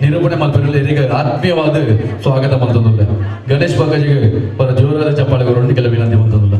ನಿರೂಪಣೆ ಮಾಡ್ತಿರಲಿಲ್ಲ ಇದೀಗ ಆತ್ಮೀಯವಾದ ಸ್ವಾಗತ ಬಂತಂದಿಲ್ಲ ಗಣೇಶ್ ಬಾಬಾಜಿಗೆ ಬರ ಜೋರಾದ ಚಪ್ಪಾಳೆಗೆ ಒಂದು ಕೆಲವು ವಿನಂತಿ ಬಂತಂದಿಲ್ಲ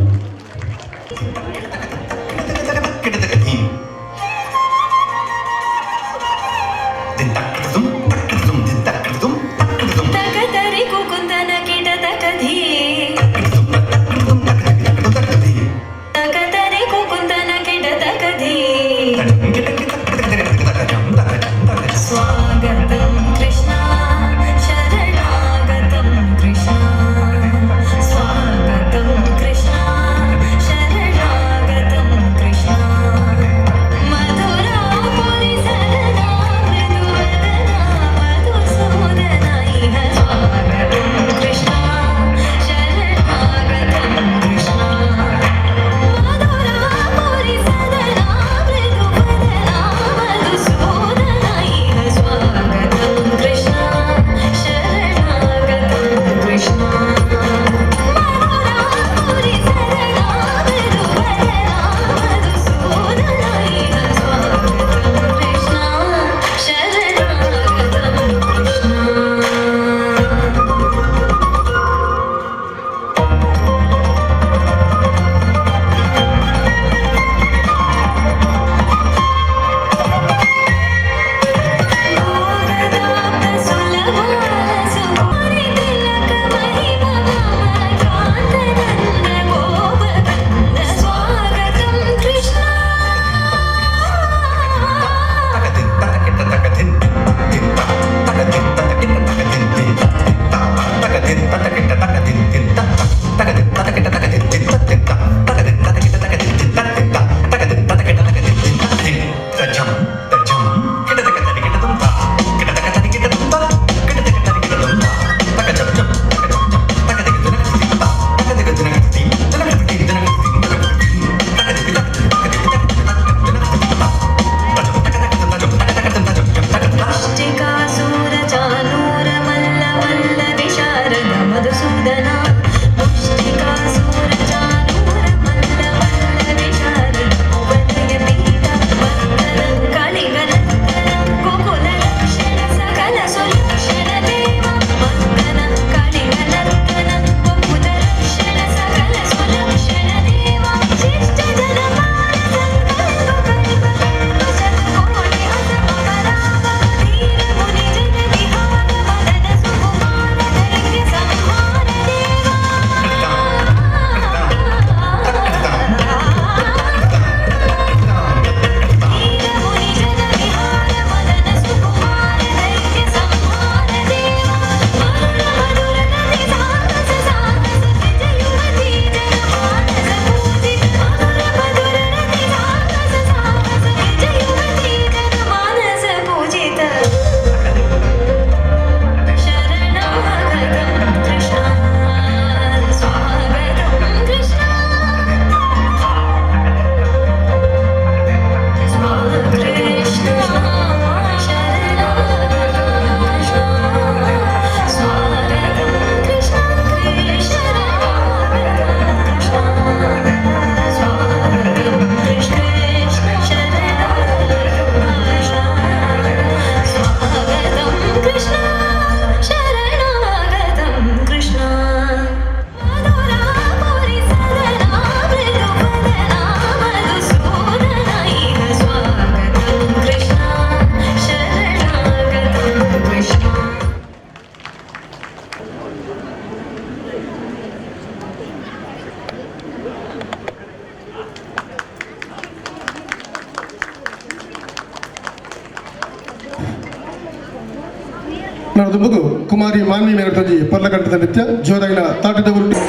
ಮಾನ್ವಿ ಮೇಘರಾಜಿ ಪರ್ಲಕಂಠದ ನೃತ್ಯ ಜೋರಾಗಿನ ತಾಟದ ಉರುಟು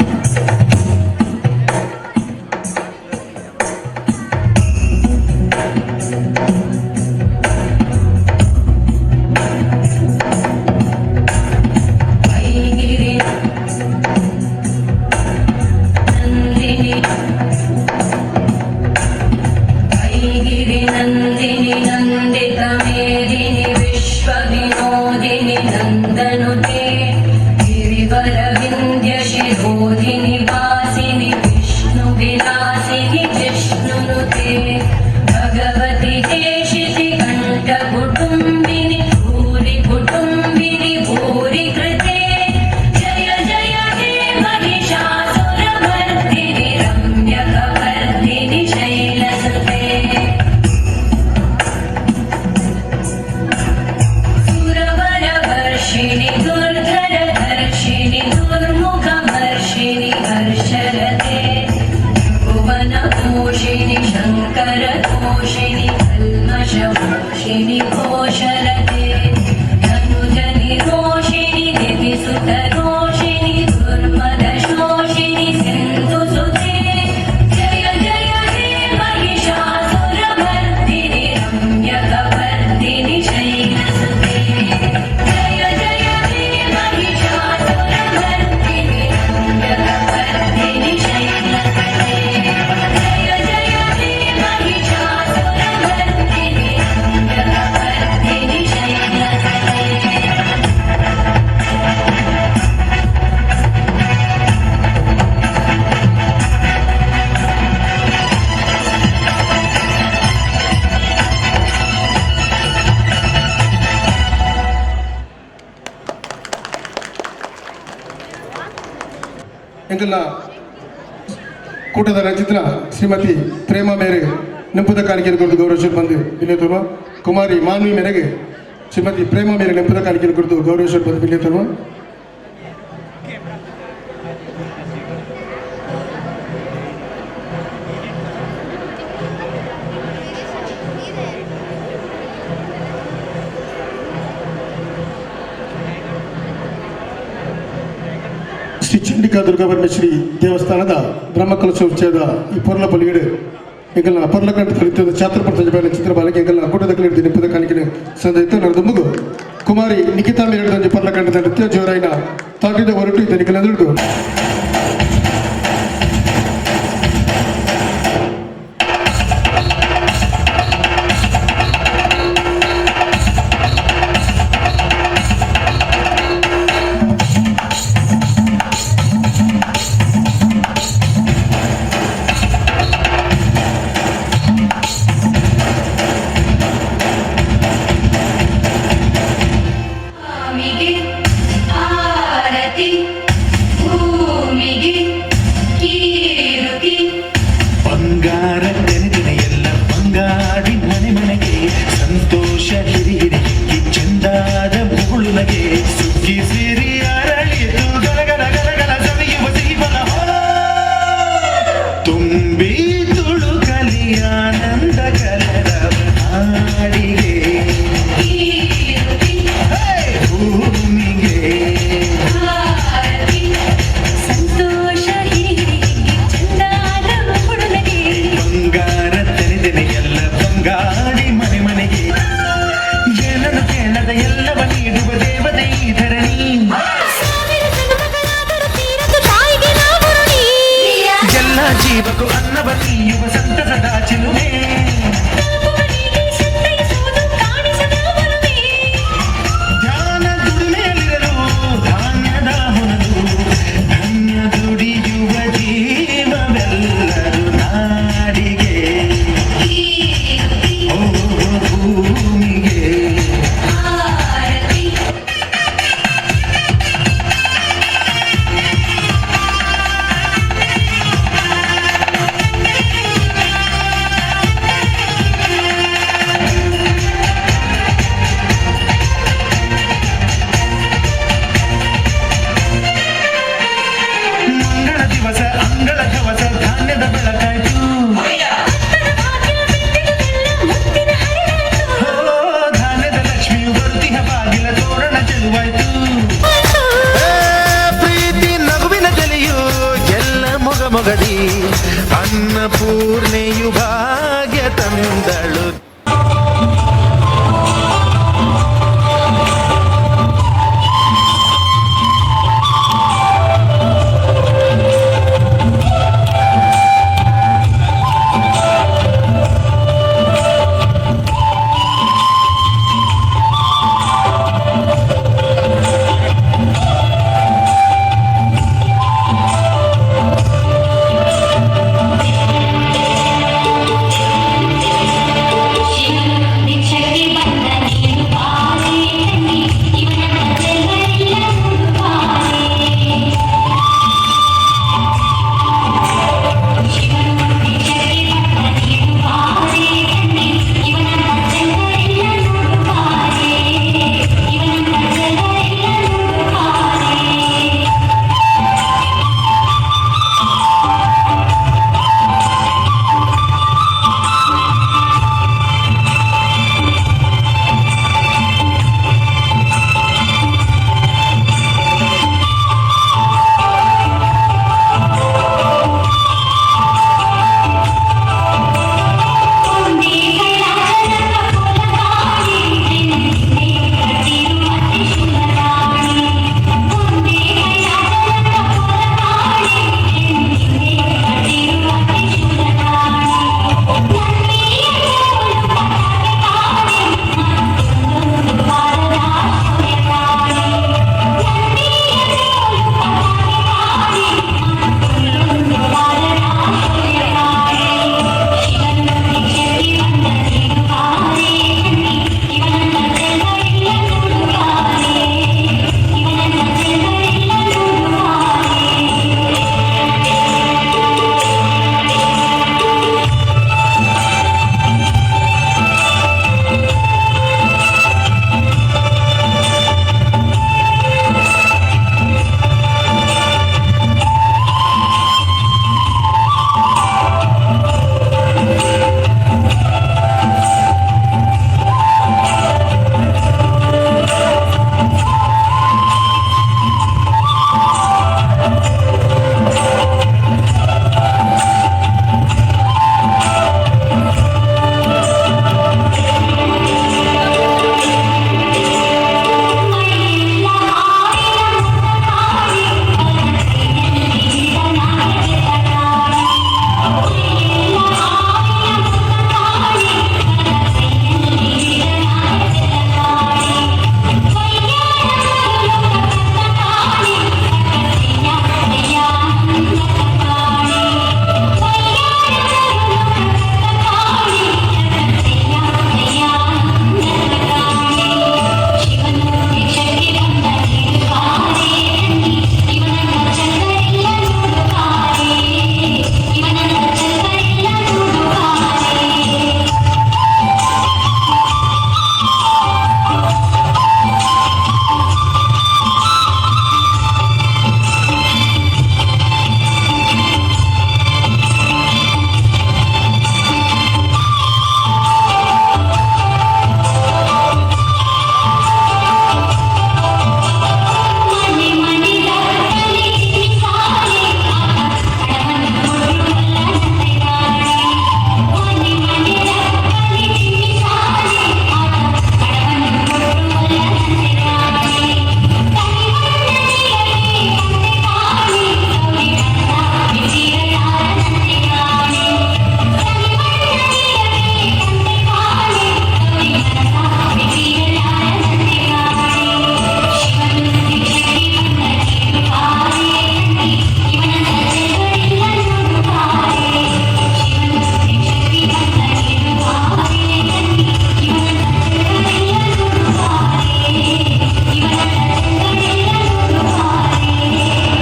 भरत भरतोषिणी कल्मषभूषिणी ಎಂಕಲ್ನ ಕೂಟದ ರಚಿತ್ರ ಶ್ರೀಮತಿ ಪ್ರೇಮ ಮೇರೆ ನೆಂಪುದ ಕಾಣಿಕೆಯನ್ನು ಕುರಿತು ಗೌರವಿಸಿ ಬಂದು ವಿನಯತನು ಕುಮಾರಿ ಮಾನ್ವಿ ಮೇರೆಗೆ ಶ್ರೀಮತಿ ಪ್ರೇಮ ಮೇರೆ ನೆಂಪುದ ಕಾಣಿಕೆಯನ್ನು ಕುರಿತು ಗೌರವಿಸಿ ಬಂದು ವಿನಯತನು ಶ್ರೀ ಚಂಡಿಕಾ ದುರ್ಗಾ ಪರಮೇಶ್ವರಿ ದೇವಸ್ಥಾನದ ಬ್ರಹ್ಮಕಲಶೋತ್ಸವದ ಈ ಪೊರ್ಲ ಪಲಿಗಡೆ ಎಂಗಲ್ನ ಪೊರ್ಲಕಂಠ ಕಲಿತದ ಛಾತ್ರಪುರ ಛಾತ್ರಪ್ರತ ಚಿತ್ರ ಬಾಲಕಿ ಎಂಗಲ್ನ ಕೂಟದ ಕಲಿಡಿದ ಪದ ಕಾಣಿಕೆ ಸಂದೈತು ನಡೆದ ಮುಗು. ಕುಮಾರಿ ನಿಖಿತಾ ಮೇರಡದಂಜಿ ಪರ್ಲಕಂಠದ ನೃತ್ಯ ಜೋರಾಯಿನ ತಾಟಿದ ಹೊರಟು ಇದ್ದ ನಿಖಿಲ